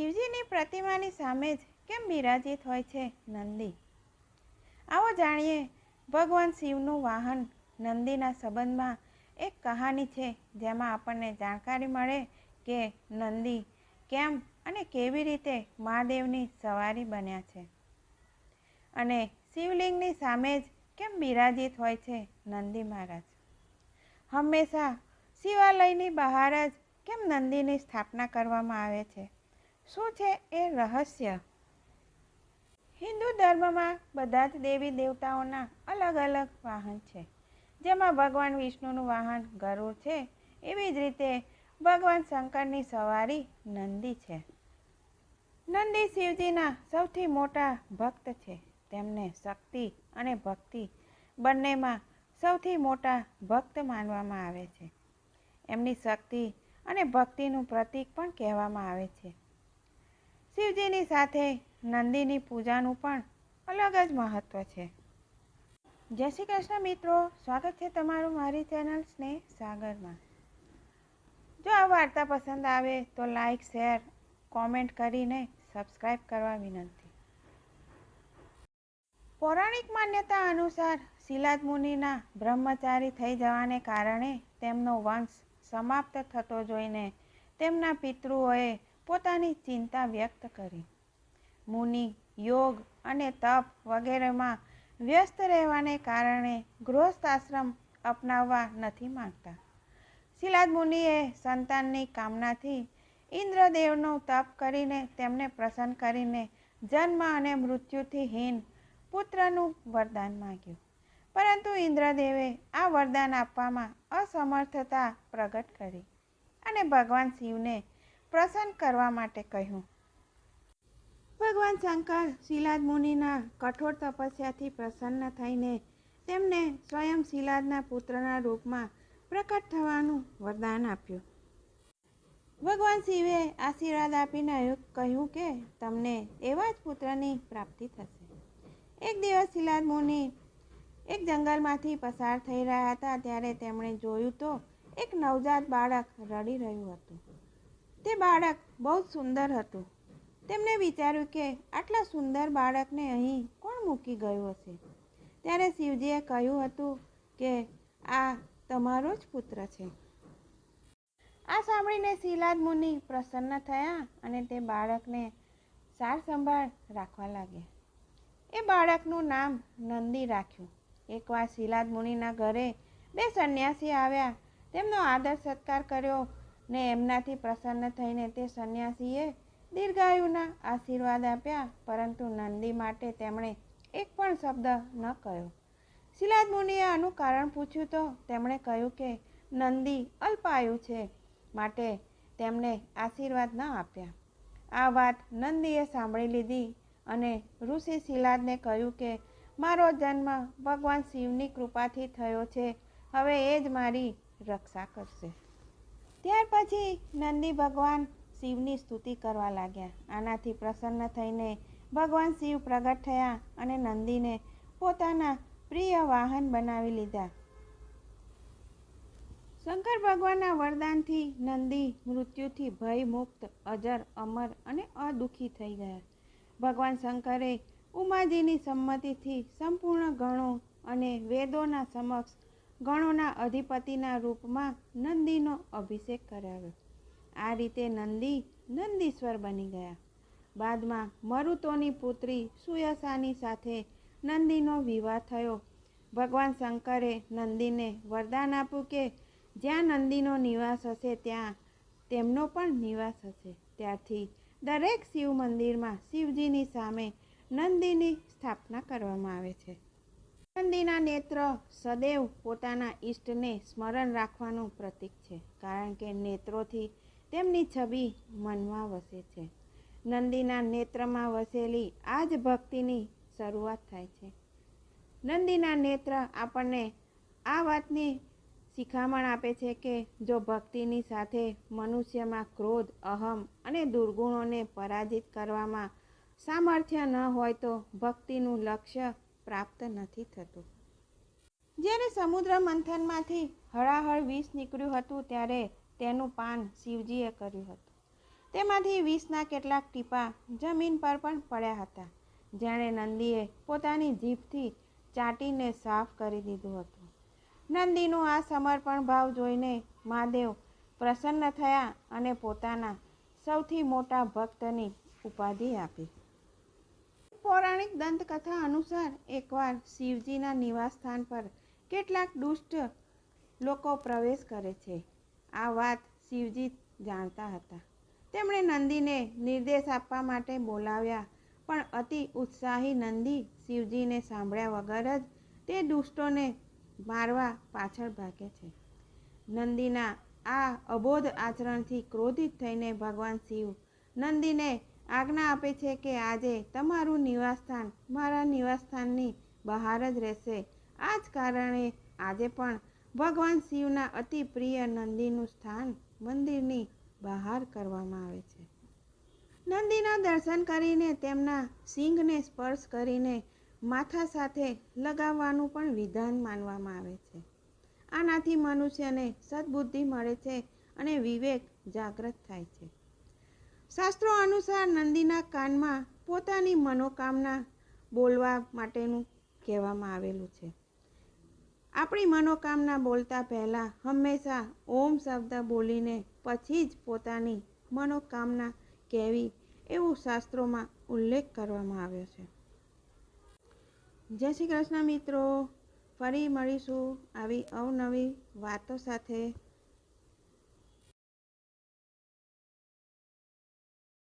શિવજીની પ્રતિમાની સામે જ કેમ બિરાજિત હોય છે નંદી? આવો જાણીએ, ભગવાન શિવનું વાહન નંદીના સંબંધમાં એક કહાની છે જેમાં આપણને જાણકારી મળે કે નંદી કેમ અને કેવી રીતે મહાદેવની સવારી બન્યા છે. અને શિવલિંગની સામે જ કેમ બિરાજિત હોય છે નંદી મહારાજ? હંમેશા શિવાલયની બહાર જ કેમ નંદીની સ્થાપના કરવામાં આવે છે? શું છે એ રહસ્ય? હિન્દુ ધર્મમાં બધા જ દેવી દેવતાઓના અલગ અલગ વાહન છે. જેમાં ભગવાન વિષ્ણુનું વાહન ગરુડ છે, એવી જ રીતે ભગવાન શંકરની સવારી નંદી છે. નંદી શિવજીના સૌથી મોટા ભક્ત છે. તેમને શક્તિ અને ભક્તિ બંનેમાં સૌથી મોટા ભક્ત માનવામાં આવે છે. એમની શક્તિ અને ભક્તિનું પ્રતીક પણ કહેવામાં આવે છે. શિવજીની સાથે નંદીની પૂજાનું પણ અલગ જ મહત્ત્વ છે. જય શ્રી કૃષ્ણ મિત્રો, સ્વાગત છે તમારું મારી ચેનલ સ્નેહ સાગરમાં. જો આ વાર્તા પસંદ આવે તો લાઈક, શેર, કોમેન્ટ કરીને સબસ્ક્રાઈબ કરવા વિનંતી. પૌરાણિક માન્યતા અનુસાર શિલાદ મુનિના બ્રહ્મચારી થઈ જવાને કારણે તેમનો વંશ સમાપ્ત થતો જોઈને તેમના પિતૃઓએ પોતાની ચિંતા વ્યક્ત કરી. મુનિ, યોગ અને તપ વગેરેમાં વ્યસ્ત રહેવાને કારણે ગૃહસ્થ આશ્રમ અપનાવવા નથી માંગતા. શિલાદ મુનિએ સંતાનની કામનાથી ઇન્દ્રદેવનું તપ કરીને તેમને પ્રસન્ન કરીને જન્મ અને મૃત્યુથી હીન પુત્રનું વરદાન માગ્યું. પરંતુ ઇન્દ્રદેવે આ વરદાન આપવામાં અસમર્થતા પ્રગટ કરી અને ભગવાન શિવને પ્રસન્ન કરવા માટે કહ્યું. ભગવાન શંકર શિલાદ મુનિના કઠોર તપસ્યાથી પ્રસન્ન થઈને તેમને સ્વયં શિલાદના પુત્રના રૂપમાં પ્રકટ થવાનું વરદાન આપ્યું. ભગવાન શિવે આશીર્વાદ આપીને કહ્યું કે તમને એવા જ પુત્રની પ્રાપ્તિ થશે. એક દિવસ શિલાદ મુનિ એક જંગલમાંથી પસાર થઈ રહ્યા હતા, ત્યારે તેમણે જોયું તો એક નવજાત બાળક રડી રહ્યું હતું. તે બાળક બહુ જ સુંદર હતું. તેમણે વિચાર્યું કે આટલા સુંદર બાળકને અહીં કોણ મૂકી ગયું હશે? ત્યારે શિવજીએ કહ્યું હતું કે આ તમારો જ પુત્ર છે. આ સાંભળીને શિલાદ મુનિ પ્રસન્ન થયા અને તે બાળકને સાર સંભાળ રાખવા લાગ્યા. એ બાળકનું નામ નંદી રાખ્યું. એકવાર શિલાદ મુનિના ઘરે બે સંન્યાસી આવ્યા. તેમનો આદર સત્કાર કર્યો ને એમનાથી પ્રસન્ન થઈને તે સંન્યાસીએ દીર્ઘાયુના આશીર્વાદ આપ્યા, પરંતુ નંદી માટે તેમણે એક પણ શબ્દ ન કહ્યો. શિલાદ મુનિએ આનું કારણ પૂછ્યું તો તેમણે કહ્યું કે, નંદી અલ્પાયુ છે, માટે તેમણે આશીર્વાદ ન આપ્યા. આ વાત નંદીએ સાંભળી લીધી અને ઋષિ શિલાદને કહ્યું કે, મારો જન્મ ભગવાન શિવની કૃપાથી થયો છે, હવે એ જ મારી રક્ષા કરશે. ત્યાર પછી નંદી ભગવાન શિવની સ્તુતિ કરવા લાગ્યા. આનાથી પ્રસન્ન થઈને ભગવાન શિવ પ્રગટ થયા અને નંદીને પોતાના પ્રિય વાહન બનાવી લીધા. શંકર ભગવાનના વરદાનથી નંદી મૃત્યુથી ભયમુક્ત, અજર, અમર અને અદુખી થઈ ગયા. ભગવાન શંકરે ઉમાજીની સંમતિથી સંપૂર્ણ ગણો અને વેદોના સમક્ષ ગણોના અધિપતિના રૂપમાં નંદીનો અભિષેક કરાવ્યો. આ રીતે નંદી નંદીશ્વર બની ગયા. બાદમાં મરુતોની પુત્રી સુયસાની સાથે નંદીનો વિવાહ થયો. ભગવાન શંકરે નંદીને વરદાન આપ્યું કે જ્યાં નંદીનો નિવાસ હશે ત્યાં તેમનો પણ નિવાસ હશે. ત્યારથી દરેક શિવ મંદિરમાં શિવજીની સામે નંદીની સ્થાપના કરવામાં આવે છે. નંદીના નેત્ર સદૈવ પોતાના ઈષ્ટને સ્મરણ રાખવાનું પ્રતીક છે, કારણ કે નેત્રોથી તેમની છબી મનમાં વસે છે. નંદીના નેત્રમાં વસેલી આ જ ભક્તિની શરૂઆત થાય છે. નંદીના નેત્ર આપણને આ વાતની શિખામણ આપે છે કે જો ભક્તિની સાથે મનુષ્યમાં ક્રોધ, અહમ અને દુર્ગુણોને પરાજિત કરવામાં સામર્થ્ય ન હોય તો ભક્તિનું લક્ષ્ય પ્રાપ્ત નથી થતું. જ્યારે સમુદ્ર મંથનમાંથી હળાહળ વિષ નીકળ્યું હતું ત્યારે તેનું પાન શિવજીએ કર્યું હતું. તેમાંથી વિષના કેટલાક ટીપા જમીન પર પણ પડ્યા હતા. જેણે નંદીએ પોતાની જીભથી ચાટીને સાફ કરી દીધું હતું. નંદીનું આ સમર્પણ ભાવ જોઈને મહાદેવ પ્રસન્ન થયા અને પોતાના સૌથી મોટા ભક્તની ઉપાધિ આપી. પૌરાણિક દંતકથા અનુસાર એકવાર શિવજીના નિવાસસ્થાન પર કેટલાક દુષ્ટ લોકો પ્રવેશ કરે છે. આ વાત શિવજી જાણતા હતા. તેમણે નંદીને નિર્દેશ આપવા માટે બોલાવ્યા, પણ અતિ ઉત્સાહી નંદી શિવજીને સાંભળ્યા વગર જ તે દુષ્ટોને મારવા પાછળ ભાગે છે. નંદીના આ અબોધ આચરણથી ક્રોધિત થઈને ભગવાન શિવ નંદીને આજ્ઞા આપે છે કે આજે તમારું નિવાસસ્થાન, મારા નિવાસસ્થાનની બહાર જ રહેશે. આ જ કારણે આજે પણ ભગવાન શિવના અતિ પ્રિય નંદીનું સ્થાન મંદિરની બહાર કરવામાં આવે છે. નંદીના દર્શન કરીને તેમના સિંહને સ્પર્શ કરીને માથા સાથે લગાવવાનું પણ વિધાન માનવામાં આવે છે. આનાથી મનુષ્યને સદબુદ્ધિ મળે છે અને વિવેક જાગૃત થાય છે. શાસ્ત્રો અનુસાર નંદીના કાનમાં પોતાની મનોકામના બોલવા માટેનું કહેવામાં આવેલું છે. આપણી મનોકામના બોલતા પહેલાં હંમેશા ઓમ શબ્દ બોલીને પછી જ પોતાની મનોકામના કહેવી એવું શાસ્ત્રોમાં ઉલ્લેખ કરવામાં આવ્યો છે. જય શ્રી કૃષ્ણ મિત્રો, ફરી મળીશું આવી અવનવી વાતો સાથે.